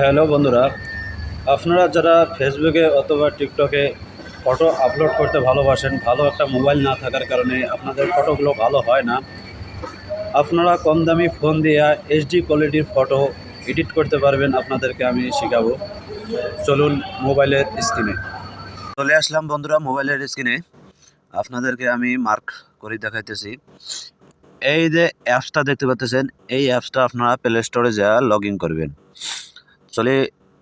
Hello বন্ধুরা। আপনারা যারা ফেসবুকে অথবা টিকটকে ফটো আপলোড করতে ভালোবাসেন, ভালো একটা মোবাইল না থাকার কারণে আপনাদের ফটোগুলো ভালো হয় না। আপনারা কম দামি ফোন দিয়ে এইচডি কোয়ালিটির ফটো এডিট করতে পারবেন, আপনাদেরকে আমি শেখাবো। চলুন মোবাইলের স্ক্রিনে চলে আসলাম বন্ধুরা মোবাইলের স্ক্রিনে আপনাদেরকে আমি মার্ক করে দেখাইতেছি। এই যে অ্যাপসটা দেখতে পাচ্ছেন, এই অ্যাপসটা আপনারা প্লে স্টোরে যা লগ করবেন। চলে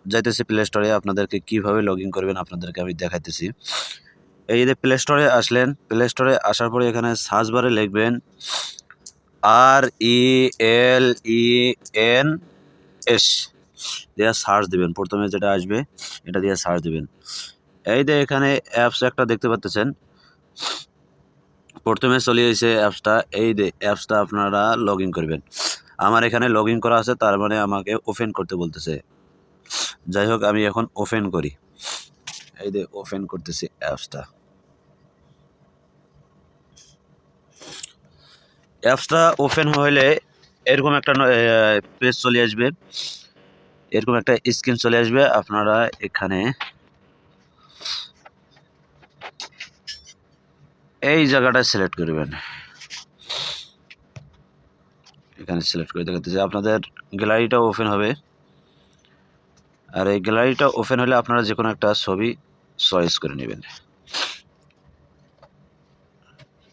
যাইতেছি প্লে স্টোরে আপনাদেরকে কীভাবে লগ ইন করবেন আপনাদেরকে আমি দেখাইতেছি। এই যে প্লে স্টোরে আসলেন। প্লে স্টোরে আসার পরে এখানে সার্চ বারে লিখবেন আর E L E N S দিয়ে সার্চ দিবেন। প্রথমে যেটা আসবে, এটা দিয়ে সার্চ দিবেন। এই যে এখানে অ্যাপস একটা দেখতে পাচ্ছেন প্রথমে চলে এসে অ্যাপসটা এই যে অ্যাপসটা আপনারা লগ করবেন। আমার এখানে লগ করা আছে, তার মানে আমাকে ওপেন করতে বলতেছে। যাই হোক আমি এখন ওপেন করি। এই যে ওপেন করতেছি অ্যাপসটা অ্যাপসটা ওপেন হলে এরকম একটা পেজ চলে আসবে। এরকম একটা স্ক্রিন চলে আসবে। আপনারা এখানে এই জায়গাটা সিলেক্ট করবেন। এখানে সিলেক্ট করে দেখাতেছে। আপনাদের গ্যালারিটা ওপেন হবে। আর এই গ্যালারিটা ওপেন হলে আপনারা যে কোনো একটা ছবি চয়েস করে নেবেন।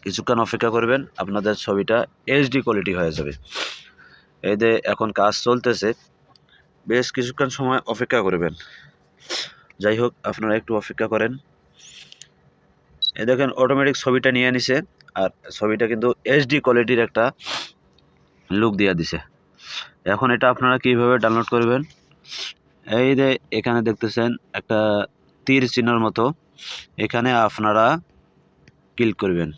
কিছুক্ষণ অপেক্ষা করবেন, আপনাদের ছবিটা এইচডি কোয়ালিটি হয়ে যাবে। এই যে এখন কাজ চলতেছে, বেশ কিছুক্ষণ সময় অপেক্ষা করবেন। যাই হোক, আপনারা একটু অপেক্ষা করেন। এই দেখেন অটোমেটিক ছবিটা নিয়ে নিছে, আর ছবিটা কিন্তু এইচডি কোয়ালিটির একটা লুক দিয়ে দিছে। এখন এটা আপনারা কীভাবে ডাউনলোড করবেন? এই যে এখানে দেখতেছেন একটা তীর চিহ্নর মতো। এখানে আপনারা ক্লিক করবেন।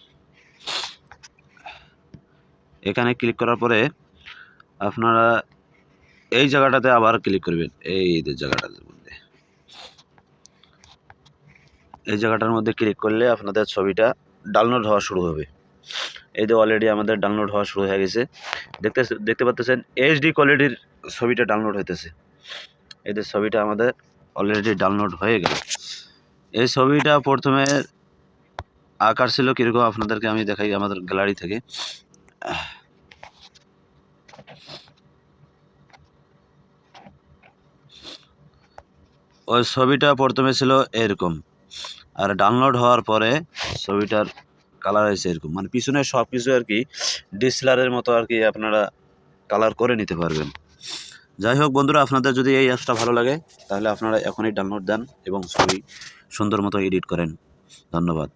এখানে ক্লিক করার পরে আপনারা এই জায়গাটাতে আবার ক্লিক করবেন। এই যে জায়গাটার মধ্যে। এই জায়গাটার মধ্যে ক্লিক করলে আপনাদের ছবিটা ডাউনলোড হওয়া শুরু হবে। এই যে অলরেডি আমাদের ডাউনলোড হওয়া শুরু হয়ে গেছে। দেখতে দেখতে পাচ্ছেন এইচডি কোয়ালিটির ছবিটা ডাউনলোড হইতেছে। যে ছবিটা আমাদের অলরেডি ডাউনলোড হয়ে গেল। এই ছবিটা প্রথমে আকার ছিল কীরকম আপনাদেরকে আমি দেখাই আমাদের গ্যালারি থেকে। ওই ছবিটা প্রথমে ছিল এরকম। আর ডাউনলোড হওয়ার পরে ছবিটার কালার হয়েছে এরকম। মানে পিছনে সব কিছু আর কি ডিসলারের মতো আর কি আপনারা কালার করে নিতে পারবেন। যাই হোক বন্ধুরা, আপনাদের যদি এই অ্যাপসটা ভালো লাগে, তাহলে আপনারা এখনই ডাউনলোড দেন এবং ছবি সুন্দর মতো এডিট করেন। ধন্যবাদ।